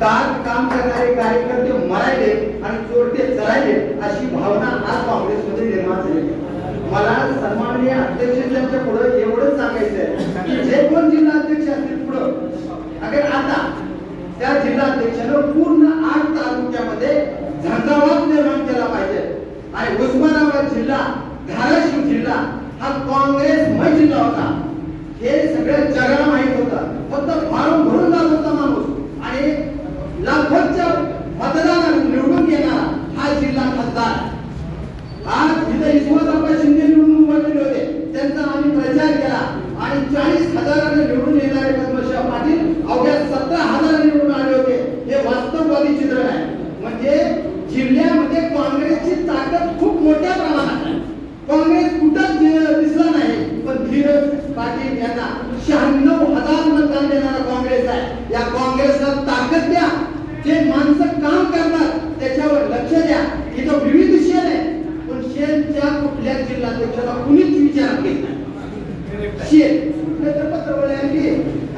काम करणारे कार्यकर्ते मरायले आणि चोरटे चरायले अशी भावना आज काँग्रेसमध्ये निर्माण झाली. मला सन्माननीय अध्यक्षांच्या पुढे एवढंच सांगायचं आहे की जे कोण जिल्हा अध्यक्ष असतील पुढं अगर आता त्या जिल्हाध्यक्षानं पूर्ण आठ तालुक्यामध्ये झंझावात निर्माण केला पाहिजे. आणि उस्मानाबाद जिल्हा धाराशिव जिल्हा हा काँग्रेसमय जिल्हा होता. हे सगळ्या जगाला या काँग्रेसला ताकद द्या. जे माणसं काम करतात त्याच्यावर लक्ष द्या. इथं विविध शेल आहे पण शेलच्या कुठल्या जिल्हाध्यक्षाला कुणीच विचार केला नाही. शेल कुठलं तर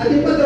आणि पत्र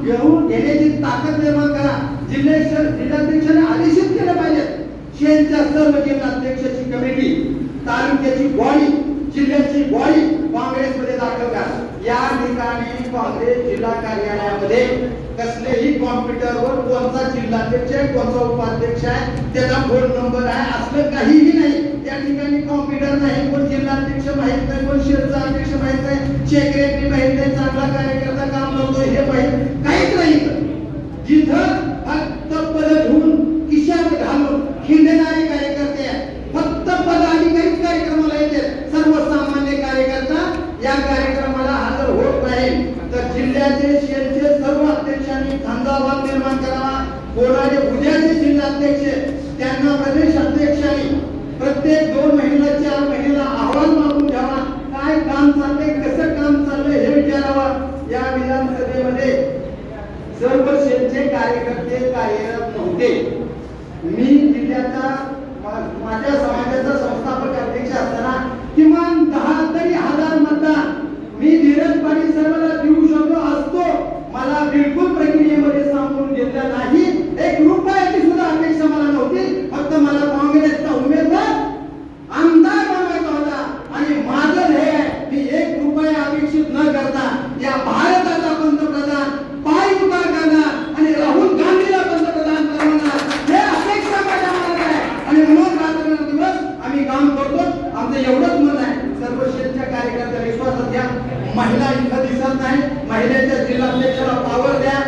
घेऊन घेण्याची ताकद निर्माण करा. जिल्ह्याच्या जिल्हाध्यक्षाने आदेशित केले पाहिजे शेलच्या सर्व जिल्हाध्यक्षाची कमिटी तालुक्याची बॉडी जिल्ह्याची बॉडी काँग्रेसमध्ये दाखल करा. या ठिकाणी काँग्रेस जिल्हा कार्यालयामध्ये कसलेही कॉम्प्युटरवर कोणता जिल्हाध्यक्ष आहे कोणता उपाध्यक्ष आहे त्याचा फोन नंबर आहे असलं काहीही नाही. त्या ठिकाणी कॉम्प्युटर नाही कोण जिल्हाध्यक्ष माहीत नाही कोण शेअरचा अध्यक्ष माहीत नाही सेक्रेटरी माहीत नाही चांगला कार्यकर्ता काम करतो हे माहीत काहीच नाही इथं. जिथं फक्त पद घेऊन खिशात घालून हिंडणारे कार्यकर्ते आहेत फक्त पदाधिकारीच कार्यक्रमाला येते सर्वसामान्य कार्यकर्ता या कार्यक्रमाला हजर होत नाही तर जिल्ह्याचे शेलचे सर्व अध्यक्षांनी धंदावाद निर्माण करावा कोणाचे उद्याचे जिल्हाध्यक्ष त्यांना प्रदेश अध्यक्षांनी प्रत्येक दोन महिला चार महिला अहवाल मागून घ्यावा. काय काम चाललंय कसं काम चाललंय हे विचारावं या विधानसभेमध्ये. सर्व शेतचे कार्यकर्ते कार्यरत नव्हते. मी जिल्ह्याचा माझ्या समाजाचा संस्थापक अध्यक्ष असताना किमान दहा तरी हजार मतदान मी धीरजपणे पाटील महिला इथं दिसत नाही. महिलेच्या जिल्हाध्यक्षाला पावर द्या.